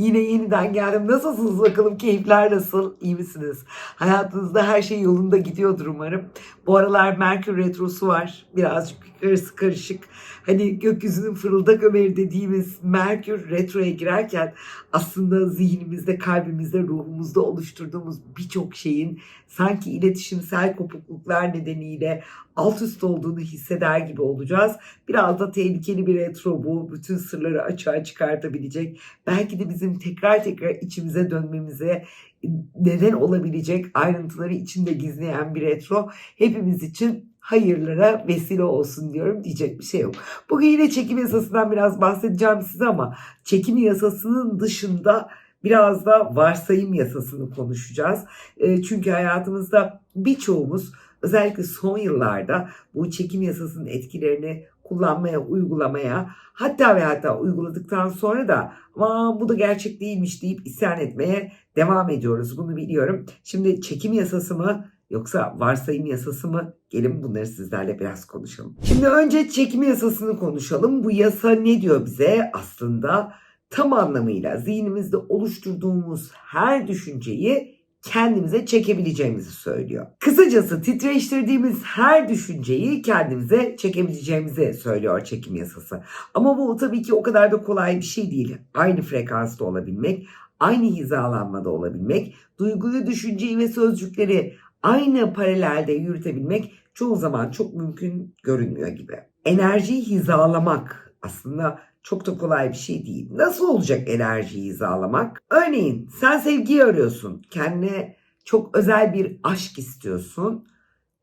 Yine yeniden geldim. Nasılsınız bakalım? Keyifler nasıl? İyi misiniz? Hayatınızda her şey yolunda gidiyordur umarım. Bu aralar Merkür Retrosu var. Birazcık karısı karışık. Hani gökyüzünün fırıldak ömeri dediğimiz Merkür Retro'ya girerken aslında zihnimizde, kalbimizde, ruhumuzda oluşturduğumuz birçok şeyin sanki iletişimsel kopukluklar nedeniyle alt üst olduğunu hisseder gibi olacağız. Biraz da tehlikeli bir retro bu. Bütün sırları açığa çıkartabilecek. Belki de bizim tekrar tekrar içimize dönmemize neden olabilecek ayrıntıları içinde gizleyen bir retro. Hepimiz için hayırlara vesile olsun diyorum. Diyecek bir şey yok. Bugün yine çekim yasasından biraz bahsedeceğim size ama çekim yasasının dışında biraz da varsayım yasasını konuşacağız. E, çünkü hayatımızda birçoğumuz özellikle son yıllarda bu çekim yasasının etkilerini kullanmaya, uygulamaya hatta ve hatta uyguladıktan sonra da ama bu da gerçek değilmiş deyip isyan etmeye devam ediyoruz. Bunu biliyorum. Şimdi çekim yasası mı yoksa varsayım yasası mı? Gelin bunları sizlerle biraz konuşalım. Şimdi önce çekim yasasını konuşalım. Bu yasa ne diyor bize? Aslında tam anlamıyla zihnimizde oluşturduğumuz her düşünceyi kendimize çekebileceğimizi söylüyor. Kısacası titreştirdiğimiz her düşünceyi kendimize çekebileceğimizi söylüyor çekim yasası. Ama bu tabii ki o kadar da kolay bir şey değil. Aynı frekansta olabilmek, aynı hizalanmada olabilmek, duyguyu, düşünceyi ve sözcükleri aynı paralelde yürütebilmek çoğu zaman çok mümkün görünmüyor gibi. Enerjiyi hizalamak aslında çok da kolay bir şey değil. Nasıl olacak enerjiyi hizalamak? Örneğin sen sevgiyi arıyorsun. Kendine çok özel bir aşk istiyorsun.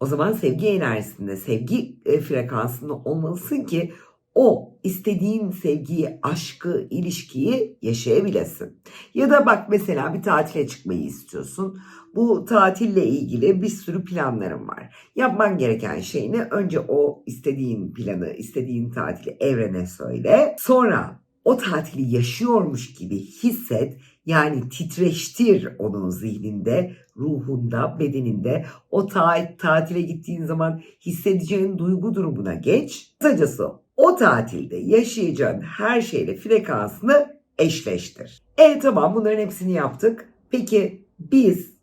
O zaman sevgi enerjisinde, sevgi e, frekansında olmalısın ki o istediğin sevgiyi, aşkı, ilişkiyi yaşayabilesin. Ya da bak mesela bir tatile çıkmayı istiyorsun. Bu tatille ilgili bir sürü planlarım var. Yapman gereken şey ne? Önce o istediğin planı, istediğin tatili evrene söyle. Sonra o tatili yaşıyormuş gibi hisset. Yani titreştir onun zihninde, ruhunda, bedeninde. O ta- tatile gittiğin zaman hissedeceğin duygu durumuna geç. Kısacası o tatilde yaşayacağın her şeyle frekansını eşleştir. E tamam bunların hepsini yaptık. Peki biz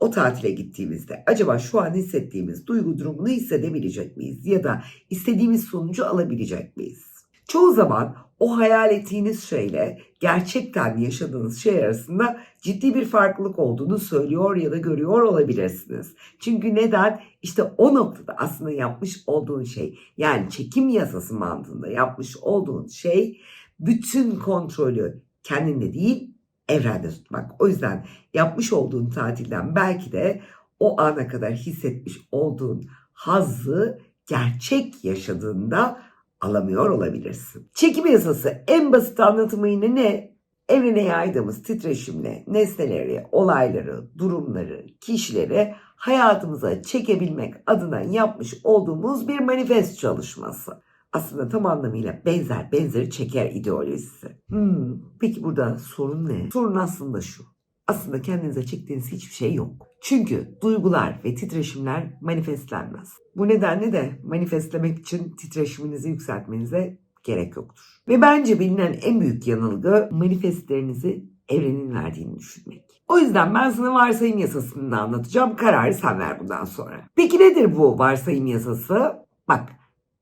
o tatile gittiğimizde acaba şu an hissettiğimiz duygu durumunu hissedebilecek miyiz? Ya da istediğimiz sonucu alabilecek miyiz? Çoğu zaman o hayal ettiğiniz şeyle gerçekten yaşadığınız şey arasında ciddi bir farklılık olduğunu söylüyor ya da görüyor olabilirsiniz. Çünkü neden? İşte o noktada aslında yapmış olduğun şey yani çekim yasası mantığında yapmış olduğun şey bütün kontrolü kendinde değil evrende tutmak. O yüzden yapmış olduğun tatilden belki de o ana kadar hissetmiş olduğun hazzı gerçek yaşadığında alamıyor olabilirsin. Çekim yasası en basit anlatımı yine ne? Evrene yaydığımız titreşimle nesneleri, olayları, durumları, kişileri hayatımıza çekebilmek adına yapmış olduğumuz bir manifest çalışması. Aslında tam anlamıyla benzer benzeri çeker ideolojisi. Hmm, peki burada sorun ne? Sorun aslında şu. Aslında kendinize çektiğiniz hiçbir şey yok. Çünkü duygular ve titreşimler manifestlenmez. Bu nedenle de manifestlemek için titreşiminizi yükseltmenize gerek yoktur. Ve bence bilinen en büyük yanılgı manifestlerinizi evrenin verdiğini düşünmek. O yüzden ben sana varsayım yasasını da anlatacağım. Kararı sen ver bundan sonra. Peki nedir bu varsayım yasası? Bak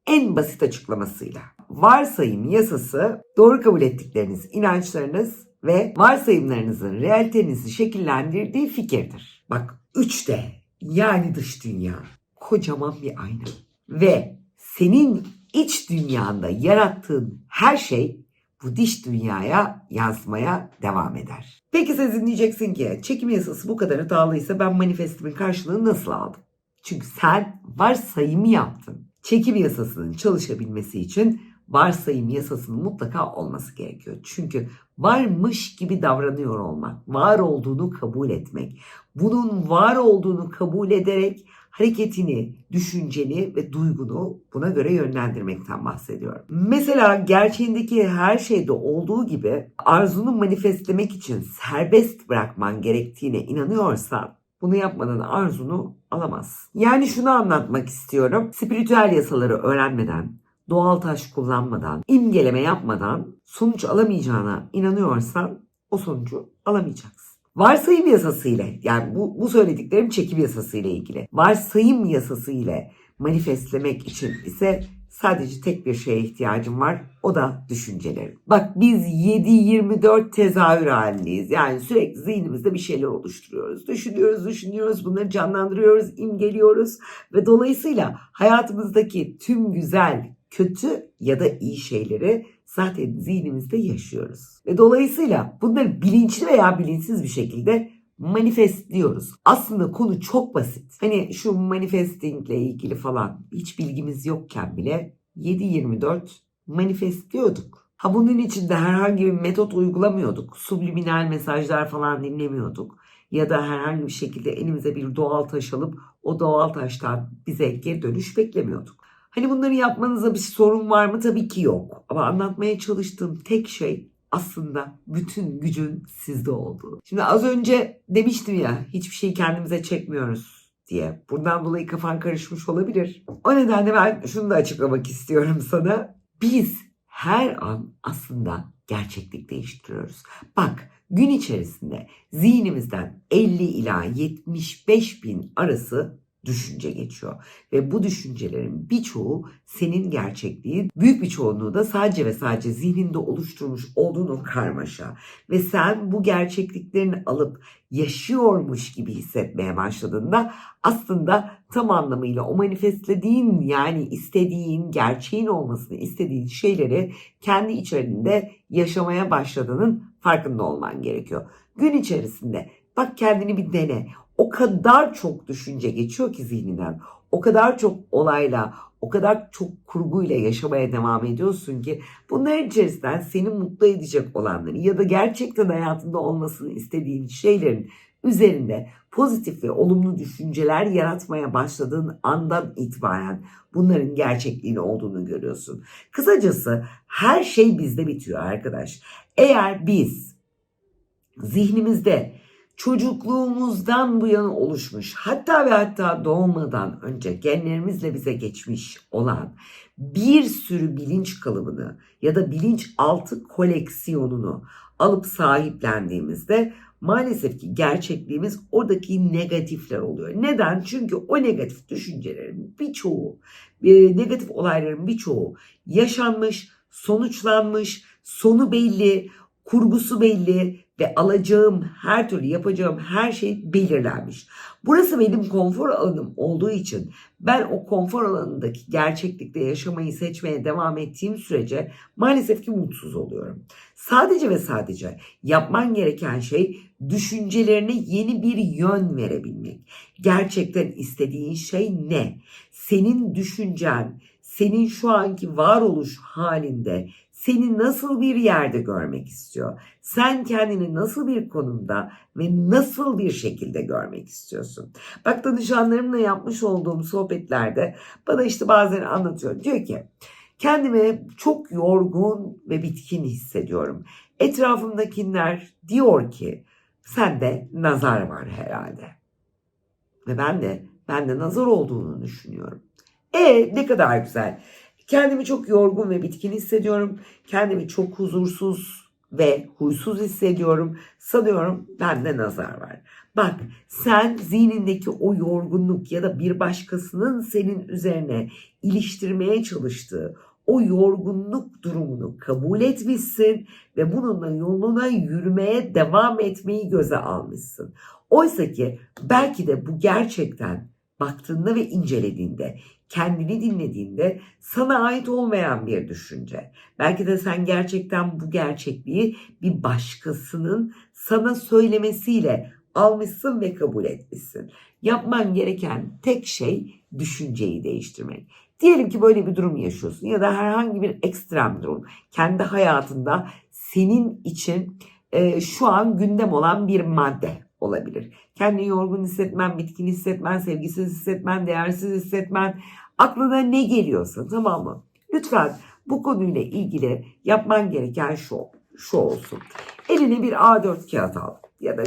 en basit açıklamasıyla. Varsayım yasası doğru kabul ettikleriniz inançlarınız ve varsayımlarınızın realitenizi şekillendirdiği fikirdir. Bak 3D yani dış dünya kocaman bir ayna ve senin iç dünyanda yarattığın her şey bu dış dünyaya yansımaya devam eder. Peki sen diyeceksin ki çekim yasası bu kadar hatalı ben manifestimin karşılığını nasıl aldım? Çünkü sen varsayımı yaptın. Çekim yasasının çalışabilmesi için varsayım yasasının mutlaka olması gerekiyor. Çünkü varmış gibi davranıyor olmak, var olduğunu kabul etmek, bunun var olduğunu kabul ederek hareketini, düşünceni ve duygunu buna göre yönlendirmekten bahsediyorum. Mesela gerçeğindeki her şeyde olduğu gibi arzunu manifestlemek için serbest bırakman gerektiğine inanıyorsan bunu yapmadan arzunu alamaz. Yani şunu anlatmak istiyorum. Spiritüel yasaları öğrenmeden, doğal taş kullanmadan, imgeleme yapmadan sonuç alamayacağına inanıyorsan o sonucu alamayacaksın. Varsayım yasası ile yani bu, bu söylediklerim çekim yasası ile ilgili. Varsayım yasası ile manifestlemek için ise sadece tek bir şeye ihtiyacım var. O da düşüncelerim. Bak biz 7-24 tezahür halindeyiz. Yani sürekli zihnimizde bir şeyler oluşturuyoruz. Düşünüyoruz, düşünüyoruz, bunları canlandırıyoruz, imgeliyoruz. Ve dolayısıyla hayatımızdaki tüm güzel, kötü ya da iyi şeyleri zaten zihnimizde yaşıyoruz. Ve dolayısıyla bunları bilinçli veya bilinçsiz bir şekilde manifestliyoruz. Aslında konu çok basit. Hani şu manifestingle ilgili falan hiç bilgimiz yokken bile 7-24 manifestliyorduk. Ha bunun için de herhangi bir metot uygulamıyorduk. Subliminal mesajlar falan dinlemiyorduk. Ya da herhangi bir şekilde elimize bir doğal taş alıp o doğal taştan bize geri dönüş beklemiyorduk. Hani bunları yapmanıza bir sorun var mı? Tabii ki yok. Ama anlatmaya çalıştığım tek şey aslında bütün gücün sizde olduğu. Şimdi az önce demiştim ya hiçbir şeyi kendimize çekmiyoruz diye. Bundan dolayı kafan karışmış olabilir. O nedenle ben şunu da açıklamak istiyorum sana. Biz her an aslında gerçeklik değiştiriyoruz. Bak gün içerisinde zihnimizden 50 ila 75 bin arası düşünce geçiyor. Ve bu düşüncelerin birçoğu senin gerçekliğin, büyük bir çoğunluğu da sadece ve sadece zihninde oluşturmuş olduğun o karmaşa. Ve sen bu gerçekliklerini alıp yaşıyormuş gibi hissetmeye başladığında aslında tam anlamıyla o manifestlediğin yani istediğin, gerçeğin olmasını istediğin şeyleri kendi içerisinde yaşamaya başladığının farkında olman gerekiyor. Gün içerisinde bak kendini bir dene o kadar çok düşünce geçiyor ki zihninden. O kadar çok olayla, o kadar çok kurguyla yaşamaya devam ediyorsun ki bunların içerisinden seni mutlu edecek olanları ya da gerçekten hayatında olmasını istediğin şeylerin üzerinde pozitif ve olumlu düşünceler yaratmaya başladığın andan itibaren bunların gerçekliğini olduğunu görüyorsun. Kısacası her şey bizde bitiyor arkadaş. Eğer biz zihnimizde çocukluğumuzdan bu yana oluşmuş hatta ve hatta doğmadan önce genlerimizle bize geçmiş olan bir sürü bilinç kalıbını ya da bilinç altı koleksiyonunu alıp sahiplendiğimizde maalesef ki gerçekliğimiz oradaki negatifler oluyor. Neden? Çünkü o negatif düşüncelerin birçoğu, e, negatif olayların birçoğu yaşanmış, sonuçlanmış, sonu belli, kurgusu belli ve alacağım her türlü yapacağım her şey belirlenmiş. Burası benim konfor alanım olduğu için ben o konfor alanındaki gerçeklikte yaşamayı seçmeye devam ettiğim sürece maalesef ki mutsuz oluyorum. Sadece ve sadece yapman gereken şey düşüncelerine yeni bir yön verebilmek. Gerçekten istediğin şey ne? Senin düşüncen, senin şu anki varoluş halinde seni nasıl bir yerde görmek istiyor? Sen kendini nasıl bir konumda ve nasıl bir şekilde görmek istiyorsun? Bak danışanlarımla yapmış olduğum sohbetlerde bana işte bazen anlatıyor. Diyor ki kendimi çok yorgun ve bitkin hissediyorum. Etrafımdakiler diyor ki sende nazar var herhalde. Ve ben de bende nazar olduğunu düşünüyorum. E ne kadar güzel. Kendimi çok yorgun ve bitkin hissediyorum. Kendimi çok huzursuz ve huysuz hissediyorum. Sanıyorum bende nazar var. Bak sen zihnindeki o yorgunluk ya da bir başkasının senin üzerine iliştirmeye çalıştığı o yorgunluk durumunu kabul etmişsin ve bununla yoluna yürümeye devam etmeyi göze almışsın. Oysa ki belki de bu gerçekten baktığında ve incelediğinde, kendini dinlediğinde sana ait olmayan bir düşünce. Belki de sen gerçekten bu gerçekliği bir başkasının sana söylemesiyle almışsın ve kabul etmişsin. Yapman gereken tek şey düşünceyi değiştirmek. Diyelim ki böyle bir durum yaşıyorsun ya da herhangi bir ekstrem durum kendi hayatında senin için e, şu an gündem olan bir madde olabilir. Kendini yorgun hissetmen, bitkin hissetmen, sevgisiz hissetmen, değersiz hissetmen, aklına ne geliyorsa tamam mı? Lütfen bu konuyla ilgili yapman gereken şu, şu olsun. Eline bir A4 kağıt al ya da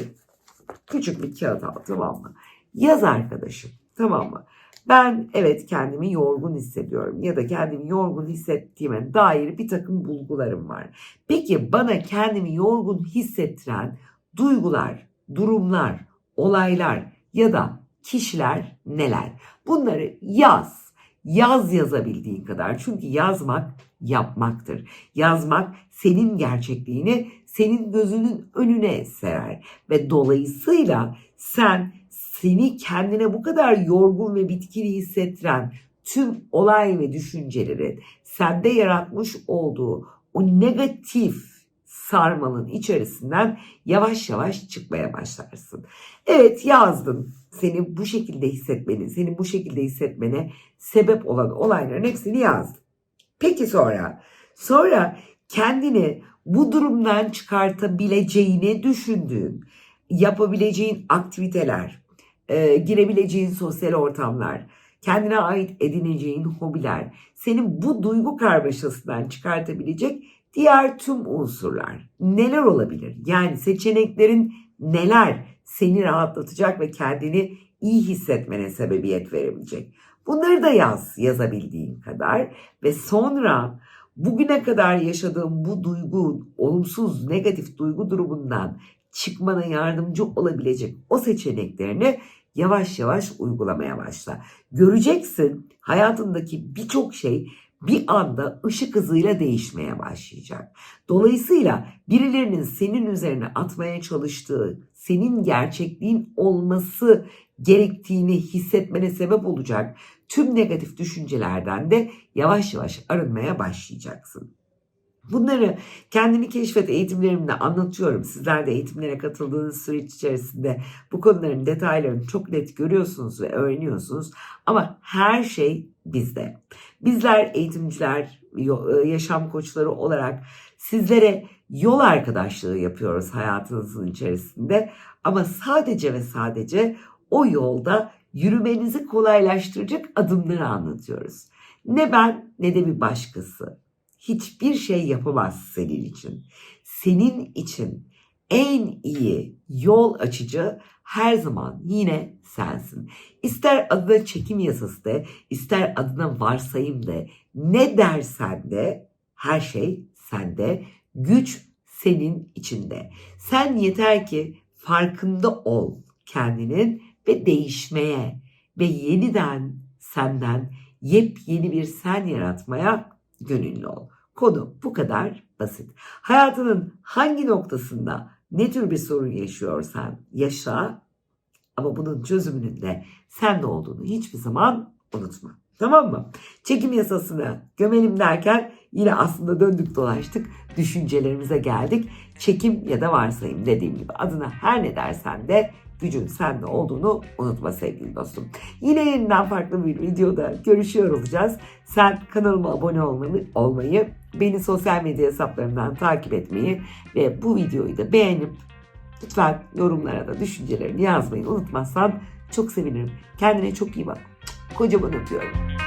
küçük bir kağıt al tamam mı? Yaz arkadaşım tamam mı? Ben evet kendimi yorgun hissediyorum ya da kendimi yorgun hissettiğime dair bir takım bulgularım var. Peki bana kendimi yorgun hissettiren duygular, durumlar, olaylar ya da kişiler neler? Bunları yaz. Yaz yazabildiğin kadar. Çünkü yazmak yapmaktır. Yazmak senin gerçekliğini senin gözünün önüne serer ve dolayısıyla sen seni kendine bu kadar yorgun ve bitkili hissettiren tüm olay ve düşünceleri sende yaratmış olduğu o negatif sarmalın içerisinden yavaş yavaş çıkmaya başlarsın. Evet yazdın. Seni bu şekilde hissetmeni, seni bu şekilde hissetmene sebep olan olayların hepsini yazdın. Peki sonra? Sonra kendini bu durumdan çıkartabileceğini düşündüğün, yapabileceğin aktiviteler, e, girebileceğin sosyal ortamlar, kendine ait edineceğin hobiler, senin bu duygu karmaşasından çıkartabilecek diğer tüm unsurlar neler olabilir? Yani seçeneklerin neler seni rahatlatacak ve kendini iyi hissetmene sebebiyet verebilecek? Bunları da yaz yazabildiğin kadar ve sonra bugüne kadar yaşadığın bu duygu, olumsuz, negatif duygu durumundan çıkmana yardımcı olabilecek o seçeneklerini yavaş yavaş uygulamaya başla. Göreceksin hayatındaki birçok şey bir anda ışık hızıyla değişmeye başlayacak. Dolayısıyla birilerinin senin üzerine atmaya çalıştığı, senin gerçekliğin olması gerektiğini hissetmene sebep olacak tüm negatif düşüncelerden de yavaş yavaş arınmaya başlayacaksın. Bunları kendini keşfet eğitimlerimde anlatıyorum. Sizler de eğitimlere katıldığınız süreç içerisinde bu konuların detaylarını çok net görüyorsunuz ve öğreniyorsunuz. Ama her şey bizde. Bizler eğitimciler, yaşam koçları olarak sizlere yol arkadaşlığı yapıyoruz hayatınızın içerisinde. Ama sadece ve sadece o yolda yürümenizi kolaylaştıracak adımları anlatıyoruz. Ne ben ne de bir başkası hiçbir şey yapamaz senin için. Senin için en iyi yol açıcı her zaman yine sensin. İster adına çekim yasası de, ister adına varsayım de, ne dersen de her şey sende. Güç senin içinde. Sen yeter ki farkında ol kendinin ve değişmeye ve yeniden senden yepyeni bir sen yaratmaya gönüllü ol. Konu bu kadar basit. Hayatının hangi noktasında ne tür bir sorun yaşıyorsan yaşa ama bunun çözümünün de sende olduğunu hiçbir zaman unutma. Tamam mı? Çekim yasasını gömelim derken yine aslında döndük dolaştık düşüncelerimize geldik. Çekim ya da varsayım dediğim gibi adına her ne dersen de gücün sende olduğunu unutma sevgili dostum. Yine yeniden farklı bir videoda görüşüyor olacağız. Sen kanalıma abone olmayı, olmayı beni sosyal medya hesaplarımdan takip etmeyi ve bu videoyu da beğenip lütfen yorumlara da düşüncelerini yazmayı unutmazsan çok sevinirim. Kendine çok iyi bak. Kocaman öpüyorum.